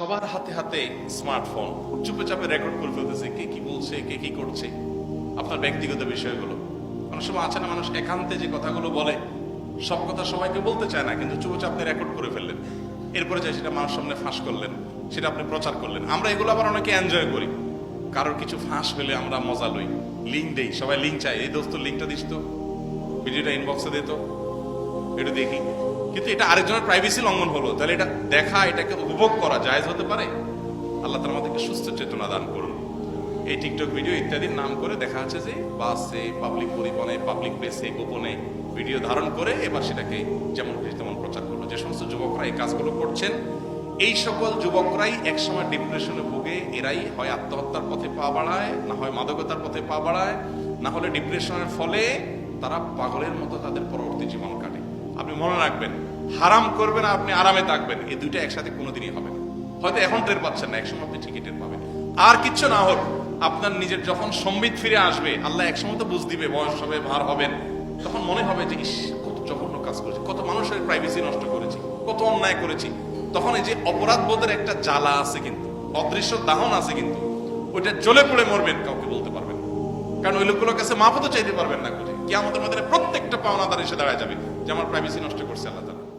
সবার হাতে হাতে স্মার্টফোন, চুপে চাপে রেকর্ড করে ফেলতেছে কে কি বলছে, কে কি করছে, আপনার ব্যক্তিগত বিষয়গুলো। অনেক সময় আছে না, মানুষ একান্তে যে কথাগুলো বলে, সব কথা সবাইকে বলতে চায় না, কিন্তু চুপে আপনি রেকর্ড করে ফেললেন। এরপরে চাই সেটা মানুষ সামনে ফাঁস করলেন, সেটা আপনি প্রচার করলেন। আমরা এগুলো আবার অনেকে এনজয় করি। কারোর কিছু ফাঁস হলে আমরা মজা লই। লিঙ্ক দেই, সবাই লিঙ্ক চাই এই দোস্ত লিঙ্কটা দিস তো, ভিডিওটা ইনবক্সে দিত এটা দেখি। কিন্তু এটা আরেকজনের প্রাইভেসি লঙ্ঘন হলো। তাহলে এটা দেখা, এটাকে উপভোগ করা জায়েজ হতে পারে? আল্লাহ তার আমাদেরকে সুস্থ চেতনা দান করুন। এই টিকটক ভিডিও ইত্যাদির নাম করে দেখা যাচ্ছে যে বাসে পাবলিক পরিবহনে পাবলিক প্লেসে গোপনে ভিডিও ধারণ করে এবার সেটাকে যেমন তেমন প্রচার করল। যে সমস্ত যুবকরা এই কাজগুলো করছেন, এই সকল যুবকরাই একসময় ডিপ্রেশনে ভুগে, এরাই হয় আত্মহত্যার পথে পা বাড়ায়, না হয় মাদকতার পথে পা বাড়ায়, না হলে ডিপ্রেশনের ফলে তারা পাগলের মতো তাদের পরবর্তী মনে রাখবেন, হারাম করবেন আপনি আরামে থাকবেন। এই দুইটা একসাথে কোনোদিনই হবে না। হয়তো এখন টের পাচ্ছেন না, একসময় আপনি ঠিকই টের পাবেন। আর কিচ্ছু না হোক, আপনার নিজের যখন সম্বিত ফিরে আসবে, আল্লাহ একসময় তো বুঝ দিবে, বয়স হবে, ভার হবেন। তখন মনে হবে যে, ইস, কত জঘন্য কাজ করেছি, কত মানুষের প্রাইভেসি নষ্ট করেছি, কত অন্যায় করেছি। তখন এই যে অপরাধ বোধের একটা জ্বালা আছে কিন্তু, অদৃশ্য দাহন আছে কিন্তু, ওইটা জ্বলে পড়ে মরবেন কাউকে বলতে পারবেন। কারণ ওই লোকগুলোর কাছে মাফও তো চাইতে পারবেন না কোথায় কি আমাদের মধ্যে প্রত্যেকটা পাওনাদার এসে দাঁড়ায় যাবে যে আমার প্রাইভেসি নষ্ট করছে আল্লাহ তাআলা।